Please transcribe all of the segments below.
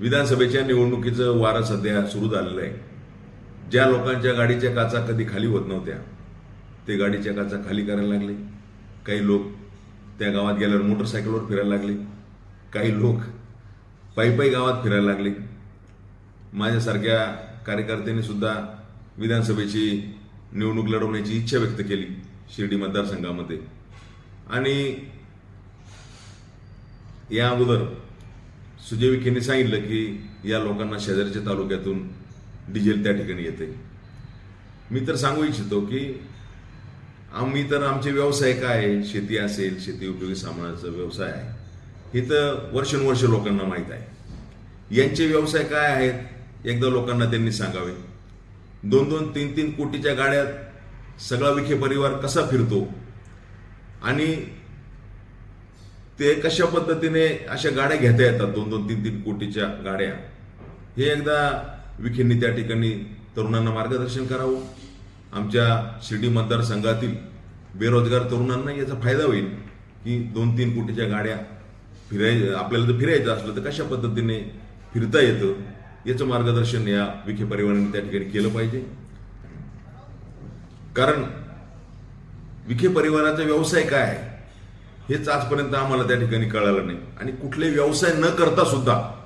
विधानसभेच्या निवडणुकीचं वारं सध्या सुरू झालेलं आहे. ज्या लोकांच्या गाडीच्या काचा कधी खाली होत नव्हत्या ते गाडीच्या काचा खाली करायला लागले. काही लोक त्या गावात गेल्यावर मोटरसायकलवर फिरायला लागले. काही लोक पायी पायी गावात फिरायला लागले. माझ्यासारख्या कार्यकर्त्यांनी सुद्धा विधानसभेची निवडणूक लढवण्याची इच्छा व्यक्त केली शिर्डी मतदारसंघामध्ये. आणि या अगोदर सुजय विखेंनी सांगितलं की या लोकांना शेजारच्या तालुक्यातून डिझेल त्या ठिकाणी येते. मी तर सांगू इच्छितो की आम्ही तर आमचे व्यवसाय काय आहे? शेती असेल शेती उपयोगी सामानाचा व्यवसाय आहे. हे तर वर्षानुवर्ष लोकांना माहीत आहे. यांचे व्यवसाय काय आहेत? एकदा लोकांना त्यांनी सांगावे. दोन दोन तीन तीन कोटीच्या गाड्यात सगळा विखे परिवार कसा फिरतो? आणि ते कशा पद्धतीने अशा गाड्या घेता येतात? दोन दोन तीन तीन कोटीच्या गाड्या. हे एकदा विखेंनी त्या ठिकाणी तरुणांना मार्गदर्शन करावं. आमच्या शिर्डी मतदारसंघातील बेरोजगार तरुणांना याचा फायदा होईल की दोन तीन कोटीच्या गाड्या फिराय आपल्याला जर फिरायचं असलं तर कशा पद्धतीने फिरता येतं? याचं मार्गदर्शन या विखे परिवाराने त्या ठिकाणी केलं पाहिजे. कारण विखे परिवाराचा व्यवसाय काय आहे? हेच आजपर्यंत आम्हाला त्या ठिकाणी कळालं नाही. आणि कुठले व्यवसाय न करता सुद्धा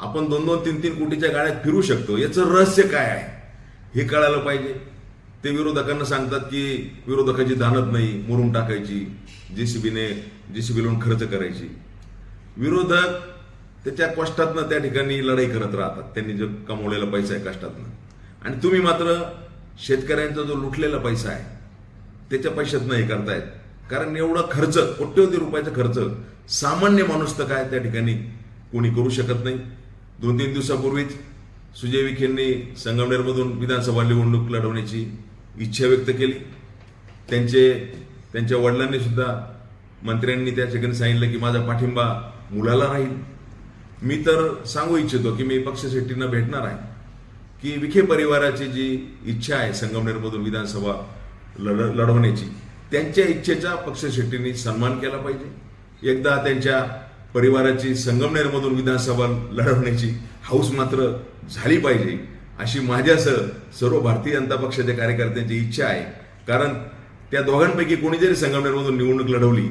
आपण दोन दोन तीन तीन कोटीच्या गाड्यात फिरू शकतो. याचं रहस्य काय आहे? हे कळायला पाहिजे. ते विरोधकांना सांगतात की विरोधकाची दानत नाही मुरून टाकायची जेसीबीने जेसीबी खर्च करायची. विरोधक त्याच्या कष्टातनं त्या ठिकाणी लढाई करत राहतात. त्यांनी जो कमवलेला पैसा आहे कष्टातनं. आणि तुम्ही मात्र शेतकऱ्यांचा जो लुटलेला पैसा आहे त्याच्या पैशातनं हे करतायत. कारण एवढा खर्च कोट्यवधी रुपयाचा खर्च सामान्य माणूस तर काय त्या ठिकाणी कोणी करू शकत नाही. दोन तीन दिवसापूर्वीच सुजय विखेंनी संगमनेरमधून विधानसभा निवडणूक लढवण्याची इच्छा व्यक्त केली. त्यांचे त्यांच्या वडिलांनी सुद्धा मंत्र्यांनी त्या ठिकाणी सांगितलं की माझा पाठिंबा मुलाला राहील. मी तर सांगू इच्छितो की मी पक्ष शेट्टींना भेटणार आहे. की विखे परिवाराची जी इच्छा आहे संगमनेरमधून विधानसभा लढ लढवण्याची त्यांच्या इच्छेचा पक्ष शेट्टींनी सन्मान केला पाहिजे. एकदा त्यांच्या परिवाराची संगमनेरमधून विधानसभा लढवण्याची हाऊस मात्र झाली पाहिजे अशी माझ्यासह सर्व भारतीय जनता पक्षाच्या कार्यकर्त्यांची इच्छा आहे. कारण त्या दोघांपैकी कोणी जरी संगमनेरमधून निवडणूक लढवली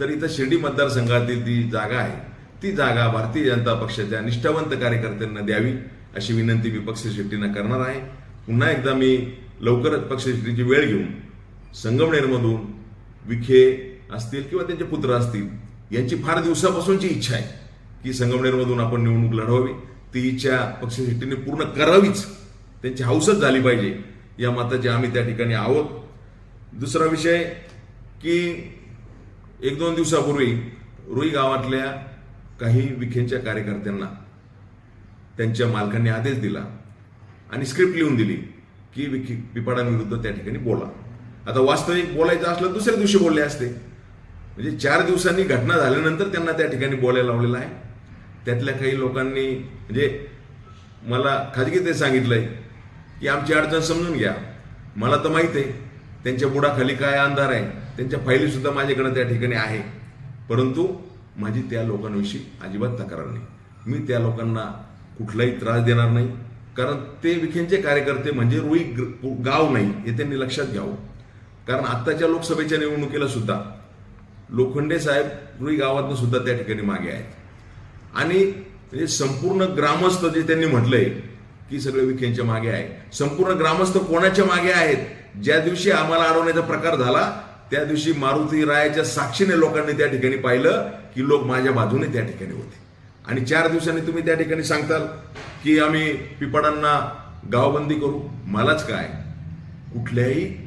तर इथं शिर्डी मतदारसंघातील ती जागा आहे ती जागा भारतीय जनता पक्षाच्या निष्ठावंत कार्यकर्त्यांना द्यावी अशी विनंती मी पक्ष शेट्टींना करणार आहे. पुन्हा एकदा मी लवकरच पक्षशेट्टीची वेळ घेऊन संगमनेरमधून विखे असतील किंवा त्यांचे पुत्र असतील यांची फार दिवसापासूनची इच्छा आहे की संगमनेरमधून आपण निवडणूक लढवावी. ती इच्छा पक्ष पूर्ण करावीच. त्यांची हौसच झाली पाहिजे. या मताचे आम्ही त्या ठिकाणी आहोत. दुसरा विषय की एक दोन दिवसापूर्वी रुई गावातल्या काही विखेंच्या कार्यकर्त्यांना त्यांच्या मालकांनी आदेश दिला आणि स्क्रिप्ट लिहून दिली की विखे पिपाडांविरुद्ध त्या ठिकाणी बोला. आता वास्तविक बोलायचं असलं दुसऱ्या दिवशी बोलले असते. म्हणजे चार दिवसांनी घटना झाल्यानंतर त्यांना त्या ठिकाणी बोलायला लावलेलं आहे. त्यातल्या काही लोकांनी म्हणजे मला खाजगी ते सांगितलंय की आमची अडचण समजून घ्या. मला तर माहीत आहे त्यांच्या बुडाखाली काय अंधार आहे त्यांच्या फायली सुद्धा माझ्याकडे त्या ठिकाणी आहे. परंतु माझी त्या लोकांविषयी अजिबात तक्रार नाही. मी त्या लोकांना कुठलाही त्रास देणार नाही. कारण ते विखेंचे कार्यकर्ते म्हणजे रुई ग- गाव नाही हे त्यांनी लक्षात घ्यावं. कारण आत्ताच्या लोकसभेच्या निवडणुकीला सुद्धा लोखंडे साहेब रुई गावातनं सुद्धा त्या ठिकाणी मागे आहेत. आणि संपूर्ण ग्रामस्थ जे त्यांनी म्हटलंय की सगळे विखेंच्या मागे आहे. संपूर्ण ग्रामस्थ कोणाच्या मागे आहेत? ज्या दिवशी आम्हाला अडवण्याचा प्रकार झाला त्या दिवशी मारुती रायाच्या साक्षीने लोकांनी त्या ठिकाणी पाहिलं की लोक माझ्या बाजूने त्या ठिकाणी होते. आणि चार दिवसांनी तुम्ही त्या ठिकाणी सांगताल की आम्ही पिपाडांना गावबंदी करू? मलाच काय? कुठल्याही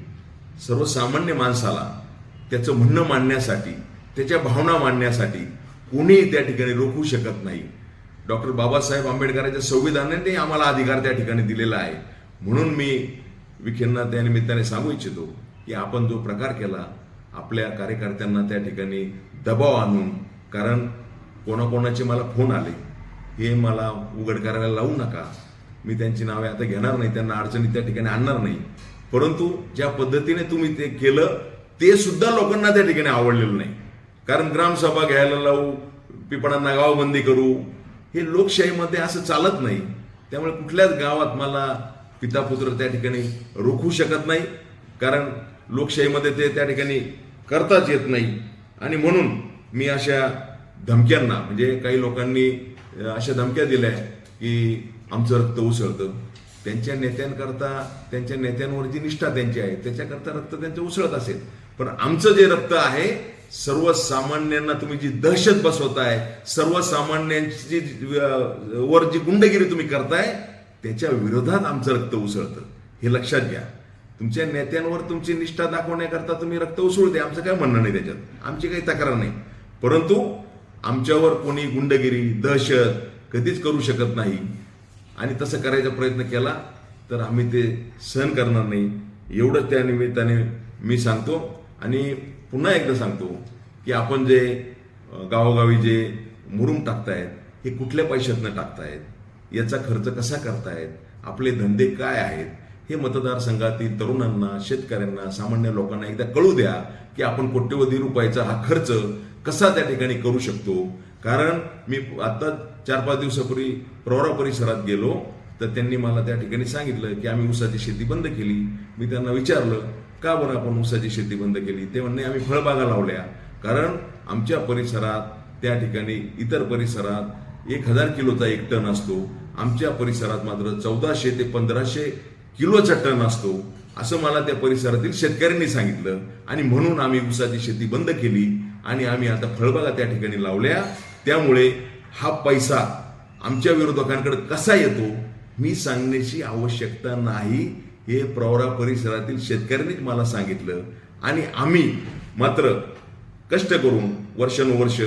सर्वसामान्य माणसाला त्याचं म्हणणं मांडण्यासाठी त्याच्या भावना मांडण्यासाठी कोणीही त्या ठिकाणी रोखू शकत नाही. डॉक्टर बाबासाहेब आंबेडकरांच्या संविधानाने आम्हाला अधिकार त्या ठिकाणी दिलेला आहे. म्हणून मी विखेंना त्या निमित्ताने सांगू इच्छितो की आपण जो प्रकार केला आपल्या कार्यकर्त्यांना त्या ठिकाणी दबाव आणून कारण कोणाकोणाचे मला फोन आले हे मला उघड करायला लावू नका. मी त्यांची नावे आता घेणार नाही त्यांना अडचणी त्या ठिकाणी आणणार नाही. परंतु ज्या पद्धतीने तुम्ही ते केलं ते सुद्धा लोकांना त्या ठिकाणी आवडलेलं नाही. कारण ग्रामसभा घ्यायला लावू पिपणांना गावबंदी करू हे लोकशाहीमध्ये असं चालत नाही. त्यामुळे कुठल्याच गावात मला पिता पुत्र त्या ठिकाणी रोखू शकत नाही. कारण लोकशाहीमध्ये ते त्या ठिकाणी करताच येत नाही. आणि म्हणून मी अशा धमक्यांना म्हणजे काही लोकांनी अशा धमक्या दिल्या की आमचं रक्त उसळतं. त्यांच्या नेत्यांकरता त्यांच्या नेत्यांवर जी निष्ठा त्यांची आहे त्याच्याकरता रक्त त्यांचं उसळत असेल. पण आमचं जे रक्त आहे सर्वसामान्यांना तुम्ही जी दहशत बसवताय सर्वसामान्यांची वर जी गुंडगिरी तुम्ही करताय त्याच्या विरोधात आमचं रक्त उसळतं. हे लक्षात घ्या. तुमच्या नेत्यांवर तुमची निष्ठा दाखवण्याकरता तुम्ही रक्त उसळते आमचं काय म्हणणं नाही त्याच्यात. आमची काही तक्रार नाही. परंतु आमच्यावर कोणी गुंडगिरी दहशत कधीच करू शकत नाही. आणि तसं करायचा प्रयत्न केला तर आम्ही ते सहन करणार नाही. एवढंच त्या निमित्ताने मी सांगतो आणि पुन्हा एकदा सांगतो की आपण जे गावोगावी जे मुरुम टाकतायत हे कुठल्या पैशातनं टाकतायत? याचा खर्च कसा करतायत? आपले धंदे काय आहेत? हे मतदारसंघातील तरुणांना शेतकऱ्यांना सामान्य लोकांना एकदा कळू द्या की आपण कोट्यवधी रुपयाचा हा खर्च कसा त्या ठिकाणी करू शकतो. कारण मी आता चार पाच दिवसापूर्वी प्रवरा परिसरात गेलो तर त्यांनी मला त्या ठिकाणी सांगितलं की आम्ही ऊसाची शेती बंद केली. मी त्यांना विचारलं का बरं आपण ऊसाची शेती बंद केली? ते म्हणणे आम्ही फळबागा लावल्या. कारण आमच्या परिसरात त्या ठिकाणी इतर परिसरात एक हजार किलोचा एक टन असतो. आमच्या परिसरात मात्र चौदाशे ते पंधराशे किलोचा टन असतो. असं मला त्या परिसरातील शेतकऱ्यांनी सांगितलं. आणि म्हणून आम्ही ऊसाची शेती बंद केली आणि आम्ही आता फळबागा त्या ठिकाणी लावल्या. त्यामुळे हा पैसा आमच्या विरोधकांकडे कसा येतो मी सांगण्याची आवश्यकता नाही. हे प्रवरा परिसरातील शेतकऱ्यांनीच मला सांगितलं. आणि आम्ही मात्र कष्ट करून वर्षानुवर्ष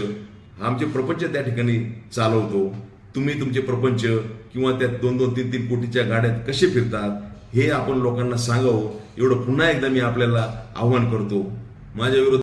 आमचे प्रपंच त्या ठिकाणी चालवतो. तुम्ही तुमचे प्रपंच किंवा त्या दोन दोन तीन तीन कोटीच्या गाड्यात कसे फिरतात हे आपण लोकांना सांगावं. एवढं पुन्हा एकदा मी आपल्याला आव्हान करतो. माझ्या विरोधात